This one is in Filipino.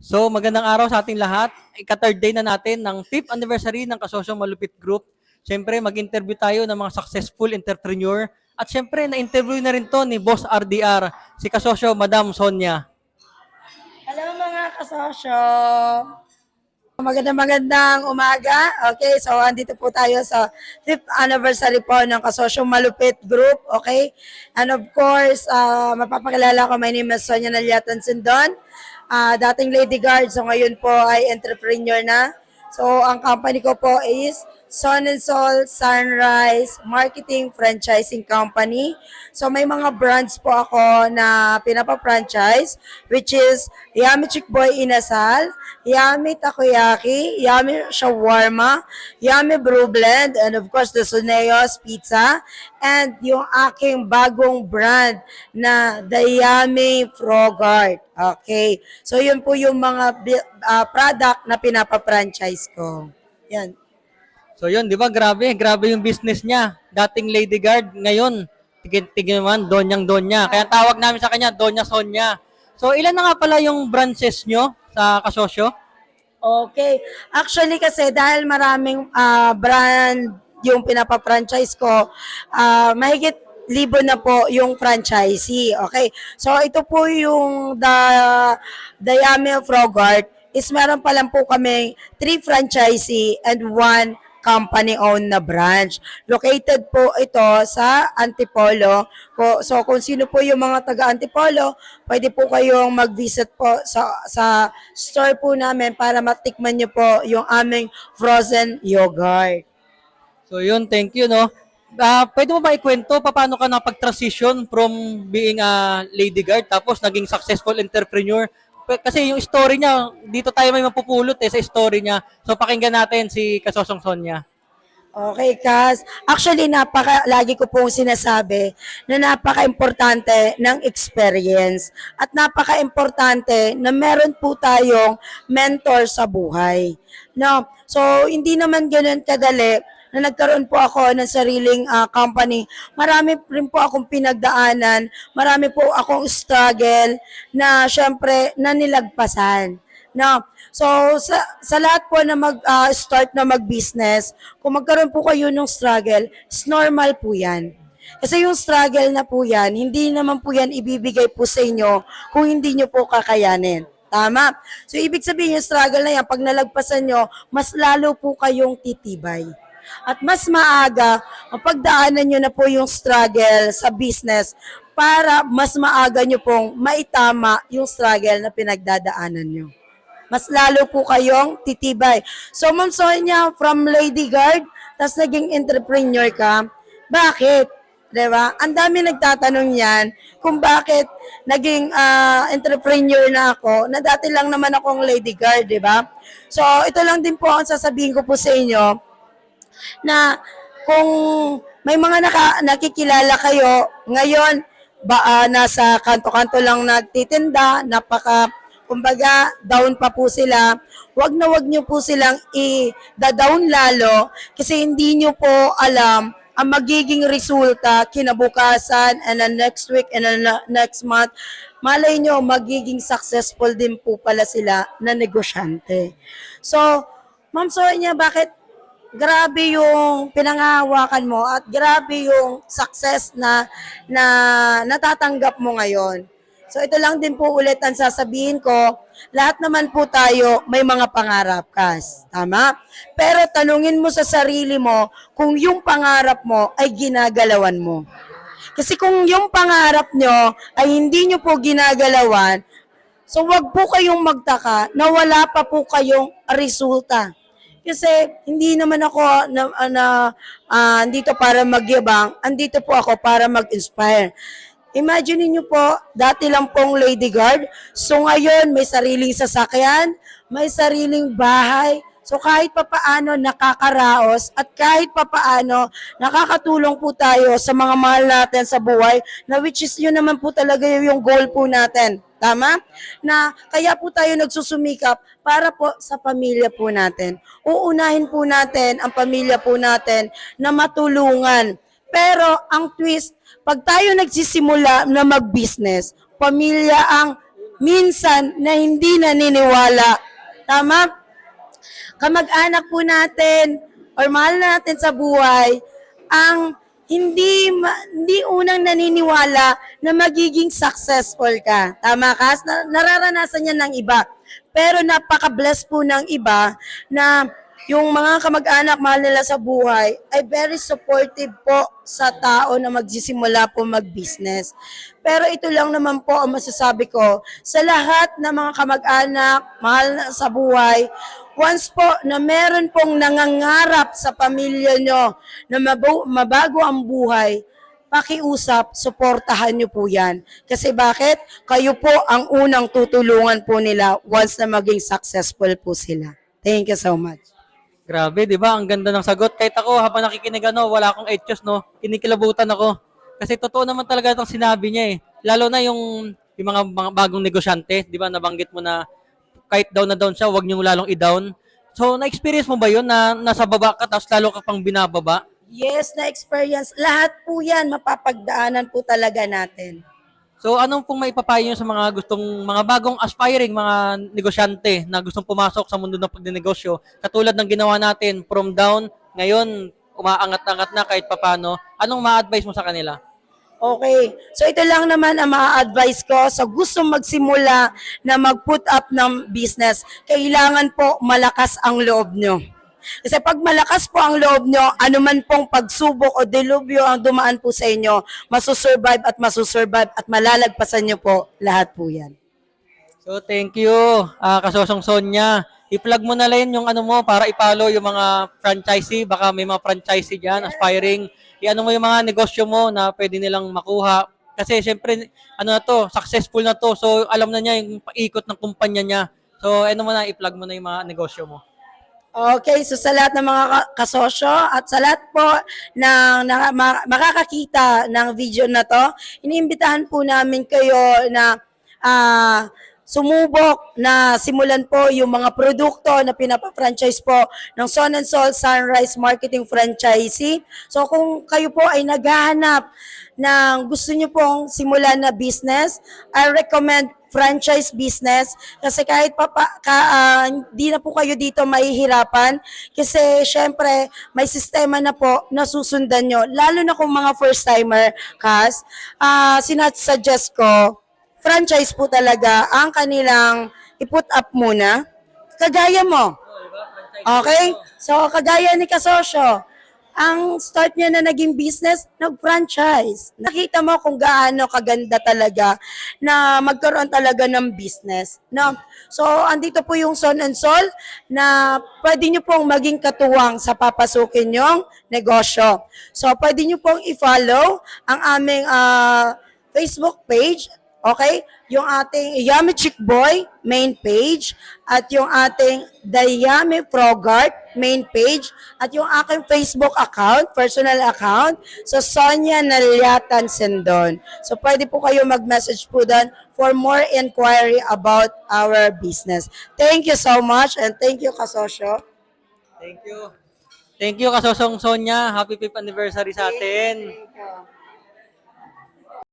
So, magandang araw sa ating lahat. Ika-third day na natin ng 5th anniversary ng Kasosyo Malupit Group. Siyempre, mag-interview tayo ng mga successful entrepreneur. At siyempre, na-interview na rin to ni Boss RDR, si Kasosyo Madam Sonia. Hello mga kasosyo! Magandang magandang umaga. Okay, so andito po tayo sa 5th anniversary po ng Kasosyo Malupit Group. Okay, and of course, uh, mapapakilala ko, my name is Sonia Nalyatan Sindon. Ah, dating lady guard, so ngayon po ay entrepreneur na. So ang company ko po is Sun and Sol Sunrise Marketing Franchising Company. So may mga brands po ako na pinapa-franchise which is Yummy Chick Boy Inasal, Yummy Takoyaki, Yummy Shawarma, Yummy Brew Blend, and of course the Suneos Pizza, and yung aking bagong brand na The Yummy Frogart. Okay. So yun po yung mga ah, product na pinapa-franchise ko. Yan. So, yun, di ba? Grabe, grabe yung business niya. Dating lady guard, ngayon, tigil-tigil naman, Donyang Donya. Kaya tawag namin sa kanya, Donya Sonia. So, ilan na nga pala yung branches nyo sa Kasosyo? Okay. Actually kasi dahil maraming ah, brand yung pinapa-franchise ko, ah, mahigit libo na po yung franchisee. Okay. So ito po yung the the Yummy Frogart is meron pa lang po kami three franchisee and one company-owned na branch. Located po ito sa Antipolo. So kung sino po yung mga taga-Antipolo, pwede po kayong mag-visit po sa, sa store po namin para matikman nyo po yung aming frozen yogurt. So yun, thank you, no? Ah, pwede mo ba ikwento paano ka napag-transition from being a lady guard tapos naging successful entrepreneur? Kasi yung story niya, dito tayo may mapupulot eh sa story niya. So pakinggan natin si Kasosong Sonia. Okay, Kas. Actually, napaka, lagi ko pong sinasabi na napaka-importante ng experience at napaka-importante na meron po tayong mentor sa buhay. No? So, hindi naman ganun kadali na nagkaroon po ako ng sariling ah, company. Marami rin po akong pinagdaanan, marami po akong struggle na syempre na nilagpasan. No. So sa sa lahat po na mag-start na mag-business, kung magkaroon po kayo ng struggle, it's normal po 'yan. Kasi yung struggle na po yan, hindi naman po yan ibibigay po sa inyo kung hindi nyo po kakayanin. Tama? So, ibig sabihin yung struggle na yan, pag nalagpasan nyo, mas lalo po kayong titibay. At mas maaga, mapagdaanan nyo na po yung struggle sa business para mas maaga nyo pong maitama yung struggle na pinagdadaanan nyo mas lalo po kayong titibay. So, Ma'am Sonia, from Lady Guard, tas naging entrepreneur ka, bakit? 'Di ba? Ang dami nagtatanong yan kung bakit naging ah, entrepreneur na ako, na dati lang naman akong Lady Guard, 'di ba? So, ito lang din po ang sasabihin ko po sa inyo na kung may mga naka, nakikilala kayo ngayon, ba, ah, nasa kanto-kanto lang nagtitinda, napaka, kumbaga, down pa po sila, wag na wag nyo po silang i-down lalo kasi hindi nyo po alam ang magiging resulta kinabukasan and then next week and then next month, malay nyo, magiging successful din po pala sila na negosyante. So, Ma'am Sonia, bakit grabe yung pinangahawakan mo at grabe yung success na na natatanggap mo ngayon. So ito lang din po ulit ang sasabihin ko, lahat naman po tayo may mga pangarap kas, tama? Pero tanungin mo sa sarili mo kung yung pangarap mo ay ginagalawan mo. Kasi kung yung pangarap nyo ay hindi nyo po ginagalawan, so wag po kayong magtaka na wala pa po kayong resulta. Kasi hindi naman ako na, na ah, andito para magyabang, andito po ako para mag-inspire. Imagine niyo po, dati lang pong lady guard, so ngayon may sariling sasakyan, may sariling bahay, So kahit papaano nakakaraos at kahit papaano nakakatulong po tayo sa mga mahal natin sa buhay na which is yun naman po talaga yung goal po natin. Tama? Na kaya po tayo nagsusumikap para po sa pamilya po natin. Uunahin po natin ang pamilya po natin na matulungan. Pero ang twist, pag tayo nagsisimula na mag-business, pamilya ang minsan na hindi naniniwala. Tama? Kamag-anak po natin or mahal natin sa buhay ang hindi hindi unang naniniwala na magiging successful ka. Tama ka? Na, nararanasan yan ng iba. Pero napaka-bless po ng iba na yung mga kamag-anak mahal nila sa buhay ay very supportive po sa tao na magsisimula po mag-business. Pero ito lang naman po ang masasabi ko sa lahat ng mga kamag-anak mahal na sa buhay, once po na meron pong nangangarap sa pamilya nyo na mabago ang buhay, pakiusap, suportahan nyo po yan. Kasi bakit? Kayo po ang unang tutulungan po nila once na maging successful po sila. Thank you so much. Grabe, di ba? Ang ganda ng sagot. Kahit ako, habang nakikinig, ano, wala akong etchos, no? Kinikilabutan ako. Kasi totoo naman talaga itong sinabi niya, eh. Lalo na yung, yung mga, mga bagong negosyante, di ba? Nabanggit mo na kahit down na down siya, huwag niyo lalong i-down. So, na-experience mo ba yun na nasa baba ka, tapos lalo ka pang binababa? Yes, na experience. Lahat po yan, mapapagdaanan po talaga natin. So, anong pong maipapayo niyo sa mga gustong, mga bagong aspiring, mga negosyante na gustong pumasok sa mundo ng pagdinegosyo? Katulad ng ginawa natin, from down, ngayon, umaangat-angat na kahit papano. Anong ma-advise mo sa kanila? Okay. So ito lang naman ang ma-advise ko sa gustong magsimula na mag-put up ng business. Kailangan po malakas ang loob nyo. Kasi pag malakas po ang loob nyo, anuman pong pagsubok o delubyo ang dumaan po sa inyo, masusurvive at masusurvive at malalagpasan nyo po lahat po yan. So, thank you, ah Kasosong Sonya. I-plug mo na lang yung ano mo para i-follow yung mga franchisee. Baka may mga franchisee dyan, aspiring. I-ano mo yung mga negosyo mo na pwede nilang makuha. Kasi syempre, ano na to, successful na to. So, alam na niya yung paikot ng kumpanya niya. So, ano mo na, i-plug mo na yung mga negosyo mo. Okay, so sa lahat ng mga ka- kasosyo at sa lahat po ng na, ma- makakakita ng video na to, iniimbitahan po namin kayo na ah, sumubok na simulan po yung mga produkto na pinapa-franchise po ng Son and Sol Sunrise Marketing Franchisee. So kung kayo po ay naghahanap ng gusto nyo pong simulan na business, I recommend franchise business kasi kahit pa, pa ka, hindi na po kayo dito mahihirapan kasi syempre may sistema na po na susundan nyo lalo na kung mga first timer kas uh, sinasuggest ko franchise po talaga ang kanilang i-put up muna kagaya mo Okay? So, kagaya ni Kasosyo, ang start niya na naging business, nag-franchise. Nakita mo kung gaano kaganda talaga na magkaroon talaga ng business. No? So, andito po yung Son and Sol na pwede nyo pong maging katuwang sa papasukin yung negosyo. So, pwede nyo pong i-follow ang aming ah, Facebook page Okay? Yung ating Yummy Chick Boy main page at yung ating The Yummy Frogart main page at yung aking Facebook account, personal account, so Sonia Nalyatan Sendon. So pwede po kayo mag-message po doon for more inquiry about our business. Thank you so much and thank you Kasosyo. Thank you. Thank you, Kasosong Sonya. Happy 5th anniversary sa atin. Thank you.